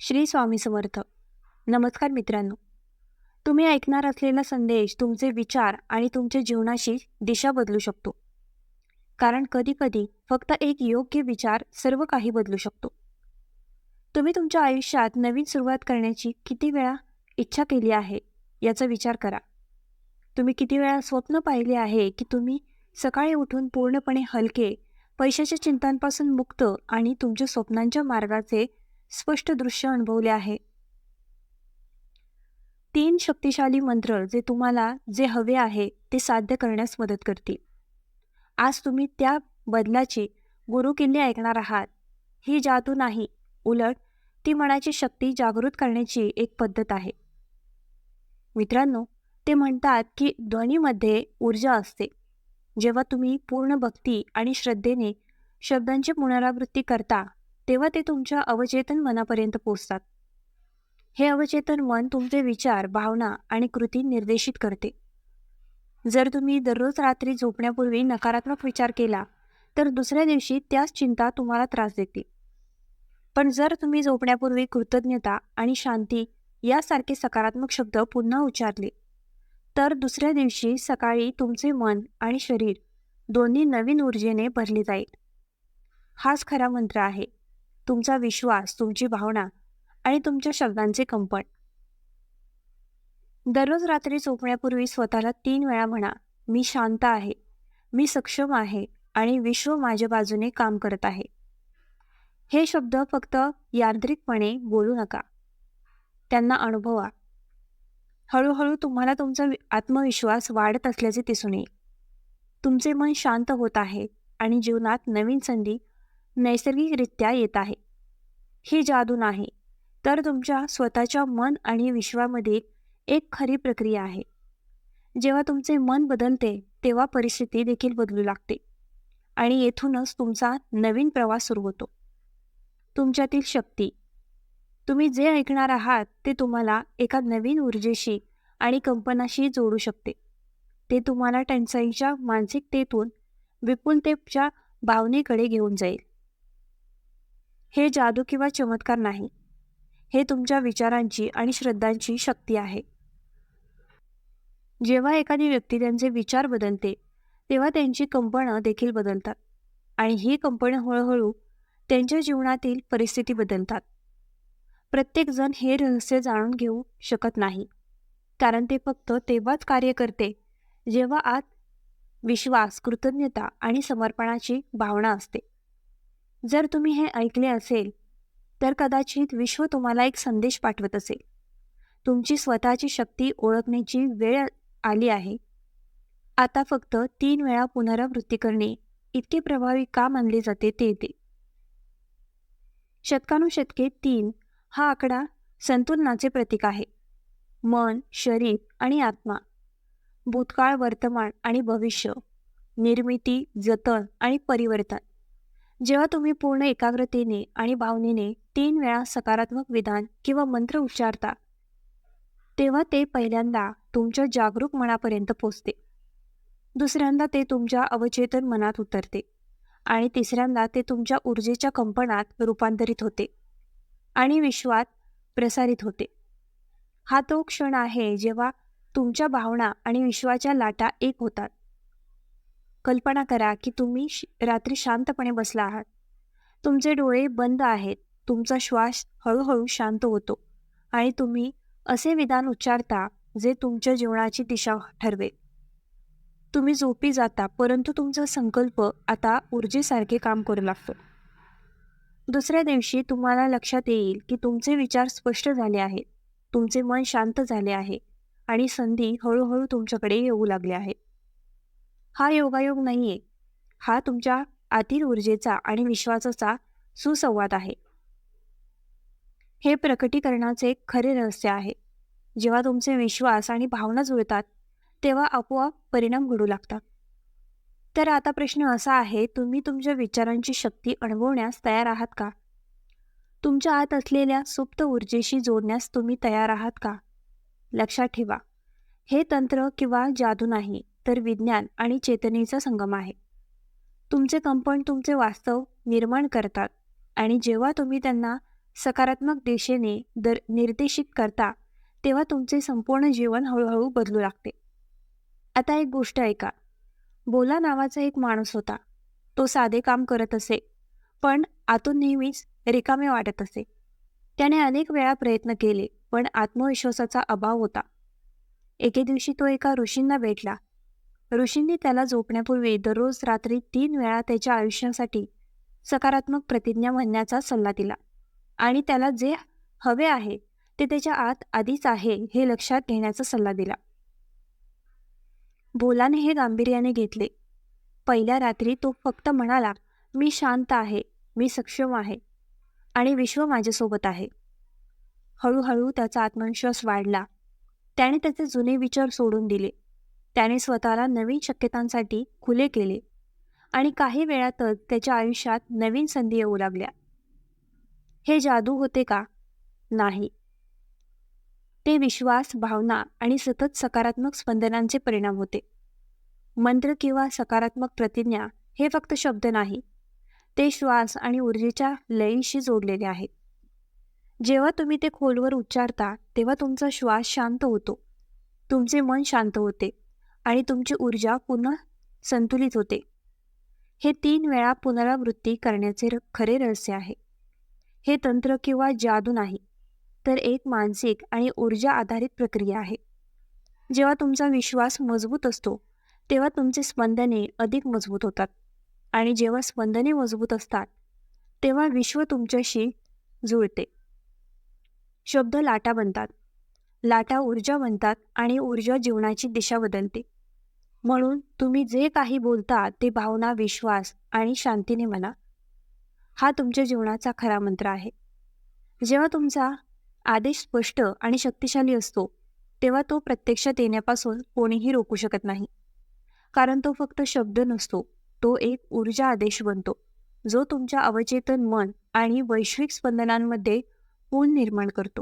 श्री स्वामी समर्थ. नमस्कार मित्रांनो. तुम्ही ऐकणार असलेला संदेश तुमचे विचार आणि तुमच्या जीवनाशी दिशा बदलू शकतो. कारण कधीकधी फक्त एक योग्य विचार सर्व काही बदलू शकतो. तुम्ही तुमच्या आयुष्यात नवीन सुरुवात करण्याची किती वेळा इच्छा केली आहे याचा विचार करा. तुम्ही किती वेळा स्वप्न पाहिले आहे की तुम्ही सकाळी उठून पूर्णपणे हलके पैशाच्या चिंतांपासून मुक्त आणि तुमच्या स्वप्नांच्या मार्गाचे स्पष्ट दृश्य अनुभवले आहे. तीन शक्तिशाली मंत्र जे तुम्हाला जे हवे आहे ते साध्य करण्यास मदत करतील. आज तुम्ही त्या बदलाची गुरुकिल्ली ऐकणार आहात. ही जादू नाही उलट ती मनाची शक्ती जागृत करण्याची एक पद्धत आहे. मित्रांनो ते म्हणतात की ध्वनीमध्ये ऊर्जा असते. जेव्हा तुम्ही पूर्ण भक्ती आणि श्रद्धेने शब्दांची पुनरावृत्ती करता तेव्हा ते तुमच्या अवचेतन मनापर्यंत पोचतात. हे अवचेतन मन तुमचे विचार भावना आणि कृती निर्देशित करते. जर तुम्ही दररोज रात्री झोपण्यापूर्वी नकारात्मक विचार केला तर दुसऱ्या दिवशी त्याच चिंता तुम्हाला त्रास देतील पण जर तुम्ही झोपण्यापूर्वी कृतज्ञता आणि शांती यासारखे सकारात्मक शब्द पुन्हा उच्चारले तर दुसऱ्या दिवशी सकाळी तुमचे मन आणि शरीर दोन्ही नवीन ऊर्जेने भरले जाईल. हाच खरा मंत्र आहे. तुमचा विश्वास तुमची भावना आणि तुमच्या शब्दांचे कंपन. दररोज रात्री झोपण्यापूर्वी स्वतःला तीन वेळा म्हणा मी शांत आहे मी सक्षम आहे आणि विश्व माझ्या बाजूने काम करत आहे. हे शब्द फक्त यांत्रिकपणे बोलू नका. त्यांना अनुभवा. हळूहळू तुम्हाला तुमचा आत्मविश्वास वाढत असल्याचे दिसून येईल. तुमचे मन शांत होत आहे आणि जीवनात नवीन संधी नैसर्गिकरित्या येत आहे. ही जादू नाही तर तुमच्या स्वतःच्या मन आणि विश्वामध्ये एक खरी प्रक्रिया आहे. जेव्हा तुमचे मन बदलते तेव्हा परिस्थिती देखील बदलू लागते आणि येथूनच तुमचा नवीन प्रवास सुरू होतो. तुमच्यातील शक्ती. तुम्ही जे ऐकणार आहात ते तुम्हाला एका नवीन ऊर्जेशी आणि कंपनाशी जोडू शकते. ते तुम्हाला टंचाईच्या मानसिकतेतून विपुलतेच्या भावनेकडे घेऊन जाईल. हे जादू किंवा चमत्कार नाही. हे तुमच्या विचारांची आणि श्रद्धांची शक्ती आहे. जेव्हा एखादी व्यक्ती त्यांचे विचार बदलते तेव्हा त्यांची कंपनं देखील बदलतात. आणि ही कंपनं हळूहळू त्यांच्या जीवनातील परिस्थिती बदलतात. प्रत्येकजण हे रहस्य जाणून घेऊ शकत नाही. कारण ते फक्त तेव्हाच कार्य करते जेव्हा आत विश्वास कृतज्ञता आणि समर्पणाची भावना असते. जर तुम्ही हे ऐकले असेल तर कदाचित विश्व तुम्हाला एक संदेश पाठवत असेल. तुमची स्वतःची शक्ती ओळखण्याची वेळ आली आहे. आता फक्त तीन वेळा पुनरावृत्ती करणे इतके प्रभावी का मानले जाते ते येते. शतकानुशतके तीन हा आकडा संतुलनाचे प्रतीक आहे. मन शरीर आणि आत्मा. भूतकाळ वर्तमान आणि भविष्य. निर्मिती जतन आणि परिवर्तन. जेव्हा तुम्ही पूर्ण एकाग्रतेने आणि भावनेने तीन वेळा सकारात्मक विधान किंवा मंत्र उच्चारता तेव्हा ते पहिल्यांदा तुमच्या जागरूक मनापर्यंत पोचते. दुसऱ्यांदा ते तुमच्या अवचेतन मनात उतरते आणि तिसऱ्यांदा ते तुमच्या ऊर्जेच्या कंपनात रूपांतरित होते आणि विश्वात प्रसारित होते. हा तो क्षण आहे जेव्हा तुमच्या भावना आणि विश्वाच्या लाटा एक होतात. कल्पना करा की तुम्ही रात्री शांतपणे बसला आहात. तुमचे डोळे बंद आहेत. तुमचा श्वास हळूहळू शांत होतो आणि तुम्ही असे विधान उच्चारता जे तुमच्या जीवनाची दिशा ठरवेल. तुम्ही झोपी जाता परंतु तुमचा संकल्प आता ऊर्जेसारखे काम करू लागतो. दुसऱ्या दिवशी तुम्हाला लक्षात येईल की तुमचे विचार स्पष्ट झाले आहेत. तुमचे मन शांत झाले आहे आणि संधी हळूहळू तुमच्याकडे येऊ लागले आहेत. हा योगायोग नाहीये. हा तुमच्या आतील ऊर्जेचा आणि विश्वासाचा सुसंवाद आहे. हे प्रकटीकरणाचे खरे रहस्य आहे. जेव्हा तुमचे विश्वास आणि भावना जुळतात तेव्हा आपोआप परिणाम घडू लागतात. तर आता प्रश्न असा आहे तुम्ही तुमच्या विचारांची शक्ती अनुभवण्यास तयार आहात का? तुमच्या आत असलेल्या सुप्त ऊर्जेशी जोडण्यास तुम्ही तयार आहात का? लक्षात ठेवा हे तंत्र किंवा जादू नाही. तर विज्ञान आणि चेतनेचा संगम आहे. तुमचे कंपन तुमचे वास्तव निर्माण करतात आणि जेव्हा तुम्ही त्यांना सकारात्मक दिशेने दर निर्देशित करता तेव्हा तुमचे संपूर्ण जीवन हळूहळू बदलू लागते. आता एक गोष्ट ऐका. बोला नावाचा एक माणूस होता. तो साधे काम करत असे पण आतून नेहमीच रिकामे वाटत असे. त्याने अनेक वेळा प्रयत्न केले पण आत्मविश्वासाचा अभाव होता. एके दिवशी तो एका ऋषींना भेटला. ऋषींनी त्याला झोपण्यापूर्वी दररोज रात्री तीन वेळा त्याच्या आयुष्यासाठी सकारात्मक प्रतिज्ञा म्हणण्याचा सल्ला दिला. आणि त्याला जे हवे आहे ते त्याच्या आत आधीच आहे हे लक्षात घेण्याचा सल्ला दिला. भोलाने हे गांभीर्याने घेतले. पहिल्या रात्री तो फक्त म्हणाला मी शांत आहे मी सक्षम आहे आणि विश्व माझ्यासोबत आहे. हळूहळू त्याचा आत्मविश्वास वाढला. त्याने त्याचे जुने विचार सोडून दिले. त्याने स्वतःला नवीन शक्यतांसाठी खुले केले आणि काही वेळातच त्याच्या आयुष्यात नवीन संधी येऊ लागल्या. हे जादू होते का? नाही. ते विश्वास भावना आणि सतत सकारात्मक स्पंदनांचे परिणाम होते. मंत्र किंवा सकारात्मक प्रतिज्ञा हे फक्त शब्द नाही ते श्वास आणि ऊर्जेच्या लयीशी जोडलेले आहेत. जेव्हा तुम्ही ते खोलवर उच्चारता तेव्हा तुमचा श्वास शांत होतो. तुमचे मन शांत होते. आणि तुमची ऊर्जा पुन्हा संतुलित होते. हे तीन वेळा पुनरावृत्ती करण्याचे खरे रहस्य आहे. हे तंत्र किंवा जादू नाही तर एक मानसिक आणि ऊर्जा आधारित प्रक्रिया आहे. जेव्हा तुमचा विश्वास मजबूत असतो तेव्हा तुमचे स्पंदने अधिक मजबूत होतात. आणि जेव्हा स्पंदने मजबूत असतात तेव्हा विश्व तुमच्याशी जुळते. शब्द लाटा बनतात. लाटा ऊर्जा बनतात आणि ऊर्जा जीवनाची दिशा बदलते. म्हणून तुम्ही जे काही बोलता ते भावना विश्वास आणि शांतीने म्हणा. हा तुमच्या जीवनाचा खरा मंत्र आहे. जेव्हा तुमचा आदेश स्पष्ट आणि शक्तिशाली असतो तेव्हा तो प्रत्यक्षात येण्यापासून कोणीही रोखू शकत नाही. कारण तो फक्त शब्द नसतो तो एक ऊर्जा आदेश बनतो जो तुमच्या अवचेतन मन आणि वैश्विक स्पंदनांमध्ये पूल निर्माण करतो.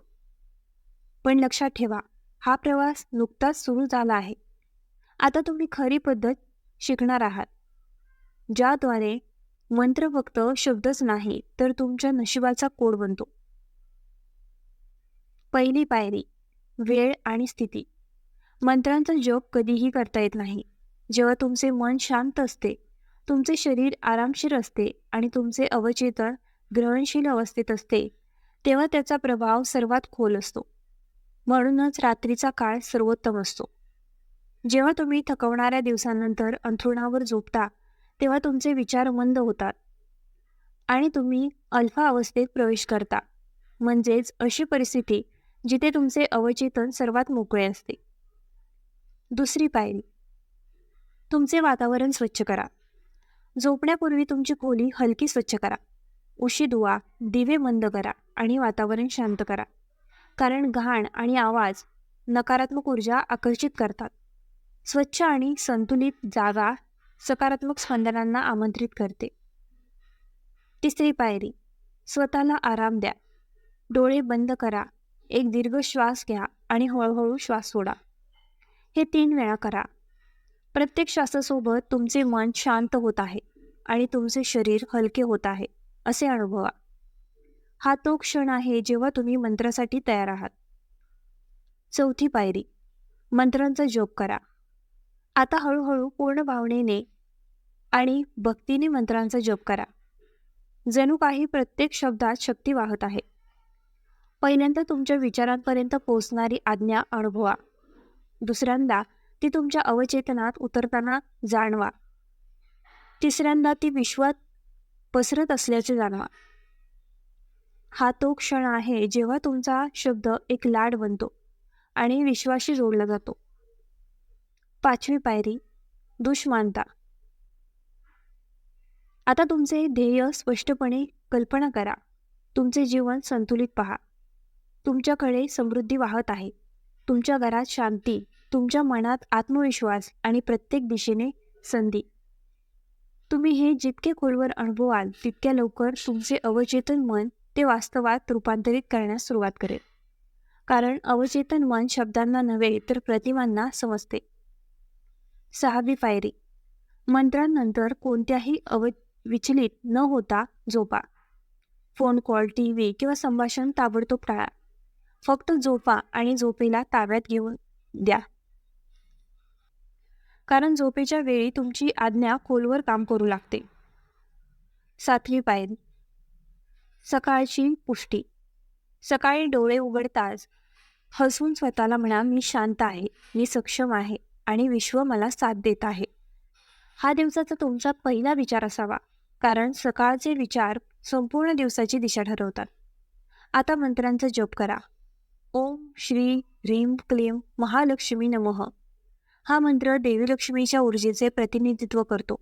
पण लक्षात ठेवा हा प्रवास नुकताच सुरू झाला आहे. आता तुम्ही खरी पद्धत शिकणार आहात. ज्याद्वारे मंत्र फक्त शब्दच नाही तर तुमच्या नशिबाचा कोड बनतो. पहिली पायरी वेळ आणि स्थिती. मंत्रांचा जप कधीही करता येत नाही. जेव्हा तुमचे मन शांत असते तुमचे शरीर आरामशीर असते आणि तुमचे अवचेतन ग्रहणशील अवस्थेत असते तेव्हा त्याचा प्रभाव सर्वात खोल असतो. म्हणूनच रात्रीचा काळ सर्वोत्तम असतो. जेव्हा तुम्ही थकवणाऱ्या दिवसानंतर अंथरुणावर झोपता तेव्हा तुमचे विचार मंद होतात. आणि तुम्ही अल्फा अवस्थेत प्रवेश करता. म्हणजेच अशी परिस्थिती जिथे तुमचे अवचेतन सर्वात मोकळे असते. दुसरी पायरी. तुमचे वातावरण स्वच्छ करा. झोपण्यापूर्वी तुमची खोली हलकी स्वच्छ करा. उशी धुवा दिवे मंद करा आणि वातावरण शांत करा. कारण घाण आणि आवाज नकारात्मक ऊर्जा आकर्षित करतात. स्वच्छ आणि संतुलित जागा सकारात्मक स्पंदनांना आमंत्रित करते. तिसरी पायरी स्वतःला आराम द्या. डोळे बंद करा. एक दीर्घ श्वास घ्या आणि हळूहळू श्वास सोडा. हे तीन वेळा करा. प्रत्येक श्वासासोबत तुमचे मन शांत होत आहे आणि तुमचे शरीर हलके होत आहे असे अनुभवा. हा तो क्षण आहे जेव्हा तुम्ही मंत्रासाठी तयार आहात. चौथी पायरी मंत्रांचा जोप करा. आता हळूहळू पूर्ण भावनेने आणि भक्तीने मंत्रांचा जप करा. जणू काही प्रत्येक शब्दात शक्ती वाहत आहे. पहिल्यांदा तुमच्या विचारांपर्यंत पोचणारी आज्ञा अनुभवा. दुसऱ्यांदा ती तुमच्या अवचेतनात उतरताना जाणवा. तिसऱ्यांदा ती विश्वात पसरत असल्याचे जाणवा. हा तो क्षण आहे जेव्हा तुमचा शब्द एक लाड बनतो आणि विश्वाशी जोडला जातो. पाचवी पायरी दुष्मानता. आता तुमचे ध्येय स्पष्टपणे कल्पना करा. तुमचे जीवन संतुलित पहा. तुमच्याकडे समृद्धी वाहत आहे. तुमच्या घरात शांती तुमच्या मनात आत्मविश्वास आणि प्रत्येक दिशेने संधी. तुम्ही हे जितके खोलवर अनुभवाल तितक्या लवकर तुमचे अवचेतन मन ते वास्तवात रूपांतरित करण्यास सुरुवात करेल. कारण अवचेतन मन शब्दांना नव्हे तर प्रतिमांना समजते. सहावी पायरी. मंत्रांनंतर कोणत्याही अव विचलित न होता झोपा. फोन कॉल टी व्ही किंवा संभाषण ताबडतोब टाळा. फक्त झोपा आणि झोपेला ताब्यात घेऊन द्या. कारण झोपेच्या वेळी तुमची आज्ञा खोलवर काम करू लागते. सातवी पायरी. सकाळची पुष्टी. सकाळी डोळे उघडताच हसून स्वतःला म्हणा मी शांत आहे मी सक्षम आहे आणि विश्व मला साथ देत आहे. हा दिवसाचा तुमचा पहिला विचार असावा कारण सकाळचे विचार संपूर्ण दिवसाची दिशा ठरवतात. आता मंत्रांचा जप करा. ओम श्री ह्रीम क्लीम महालक्ष्मी नमः. हा मंत्र देवी लक्ष्मीच्या ऊर्जेचे प्रतिनिधित्व करतो.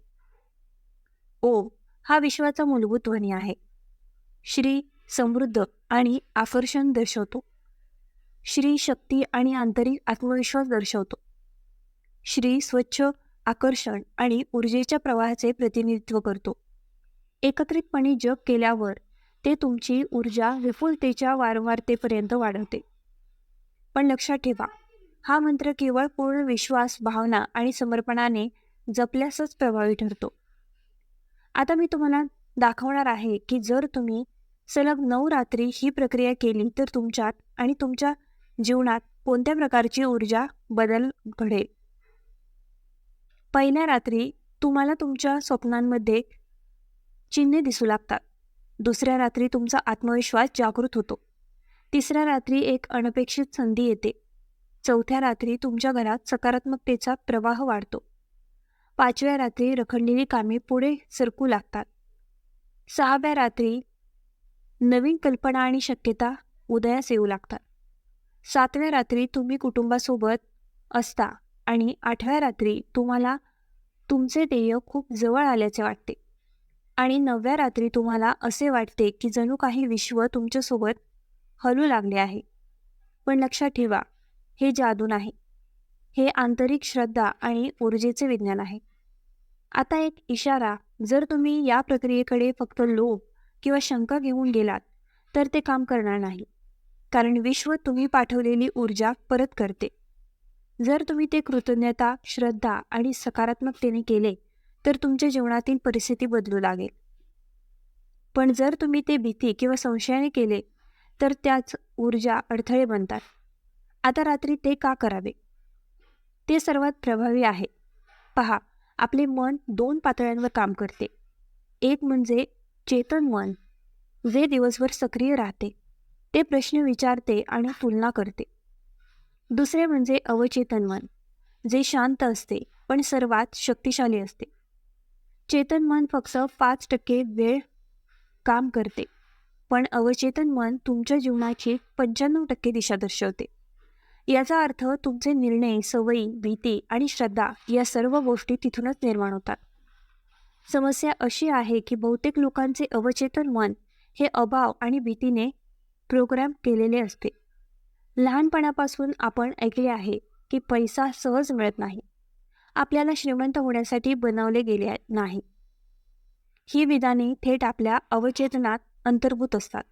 ओम हा विश्वाचा मूलभूत ध्वनी आहे. श्री समृद्ध आणि आकर्षण दर्शवतो. श्री शक्ती आणि आंतरिक आत्मविश्वास दर्शवतो. श्री स्वच्छ आकर्षण आणि ऊर्जेच्या प्रवाहाचे प्रतिनिधित्व करतो. एकत्रितपणे जप केल्यावर ते तुमची ऊर्जा विपुलतेच्या वारंवारतेपर्यंत वाढवते. पण लक्षात ठेवा हा मंत्र केवळ पूर्ण विश्वास भावना आणि समर्पणाने जपल्यासच प्रभावी ठरतो. आता मी तुम्हाला दाखवणार आहे की जर तुम्ही सलग नऊ रात्री ही प्रक्रिया केली तर तुमच्यात आणि तुमच्या जीवनात कोणत्या प्रकारची ऊर्जा बदल घडेल? पहिल्या रात्री तुम्हाला तुमच्या स्वप्नांमध्ये चिन्हे दिसू लागतात. दुसऱ्या रात्री तुमचा आत्मविश्वास जागृत होतो. तिसऱ्या रात्री एक अनपेक्षित संधी येते. चौथ्या रात्री तुमच्या घरात सकारात्मकतेचा प्रवाह वाढतो. पाचव्या रात्री रखडलेली कामे पुढे सरकू लागतात. सहाव्या रात्री नवीन कल्पना आणि शक्यता उदयास येऊ लागतात. सातव्या रात्री तुम्ही कुटुंबासोबत असता आणि आठव्या रात्री तुम्हाला तुमचे ध्येय खूप जवळ आल्याचे वाटते. आणि नवव्या रात्री तुम्हाला असे वाटते की जणू काही विश्व तुमच्यासोबत हलू लागले आहे. पण लक्षात ठेवा हे जादू नाही. हे आंतरिक श्रद्धा आणि ऊर्जेचे विज्ञान आहे. आता एक इशारा जर तुम्ही या प्रक्रियेकडे फक्त लोभ किंवा शंका घेऊन गेलात तर ते काम करणार नाही. कारण विश्व तुम्ही पाठवलेली ऊर्जा परत करते. जर तुम्ही ते कृतज्ञता श्रद्धा आणि सकारात्मकतेने केले तर तुमच्या जीवनातील परिस्थिती बदलू लागेल. पण जर तुम्ही ते भीती किंवा संशयाने केले तर त्याच ऊर्जा अडथळे बनतात. आता रात्री ते का करावे? ते सर्वात प्रभावी आहे. पहा आपले मन दोन पातळ्यांवर काम करते. एक म्हणजे चेतन मन जे दिवसभर सक्रिय राहते ते प्रश्न विचारते आणि तुलना करते. दुसरे म्हणजे अवचेतन मन जे शांत असते पण सर्वात शक्तिशाली असते. चेतन मन फक्त पाच टक्के वेळ काम करते पण अवचेतन मन तुमच्या जीवनाची पंच्याण्णव टक्के दिशा दर्शवते. याचा अर्थ तुमचे निर्णय सवयी भीती आणि श्रद्धा या सर्व गोष्टी तिथूनच निर्माण होतात. समस्या अशी आहे की बहुतेक लोकांचे अवचेतन मन हे अभाव आणि भीतीने प्रोग्राम केलेले असते. लहानपणापासून आपण ऐकले आहे की पैसा सहज मिळत नाही. आपल्याला श्रीमंत होण्यासाठी बनवले गेले नाही. ही विधाने थेट आपल्या अवचेतनात अंतर्भूत असतात.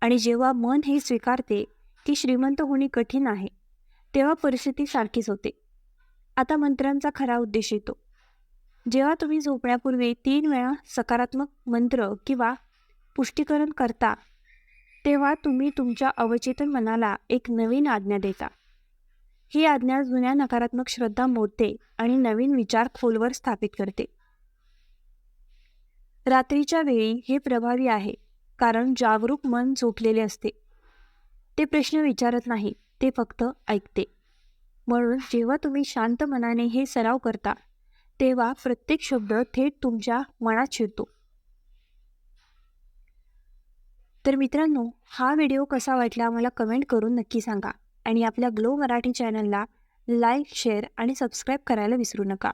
आणि जेव्हा मन हे स्वीकारते की श्रीमंत होणे कठीण आहे तेव्हा परिस्थिती सारखीच होते. आता मंत्रांचा खरा उद्देश येतो. जेव्हा तुम्ही झोपण्यापूर्वी तीन वेळा सकारात्मक मंत्र किंवा पुष्टीकरण करता तेव्हा तुम्ही तुमच्या अवचेतन मनाला एक नवीन आज्ञा देता. ही आज्ञा जुन्या नकारात्मक श्रद्धा मोडते आणि नवीन विचार खोलवर स्थापित करते. रात्रीच्या वेळी हे प्रभावी आहे कारण जागरूक मन झोपलेले असते. ते प्रश्न विचारत नाही ते फक्त ऐकते. म्हणून जेव्हा तुम्ही शांत मनाने हे सराव करता तेव्हा प्रत्येक शब्द थेट तुमच्या मनात शिरतो. तर मित्रांनो हा व्हिडिओ कसा वाटला मला कमेंट करून नक्की सांगा आणि आपल्या ग्लो मराठी चॅनलला लाईक शेअर आणि सबस्क्राईब करायला विसरू नका.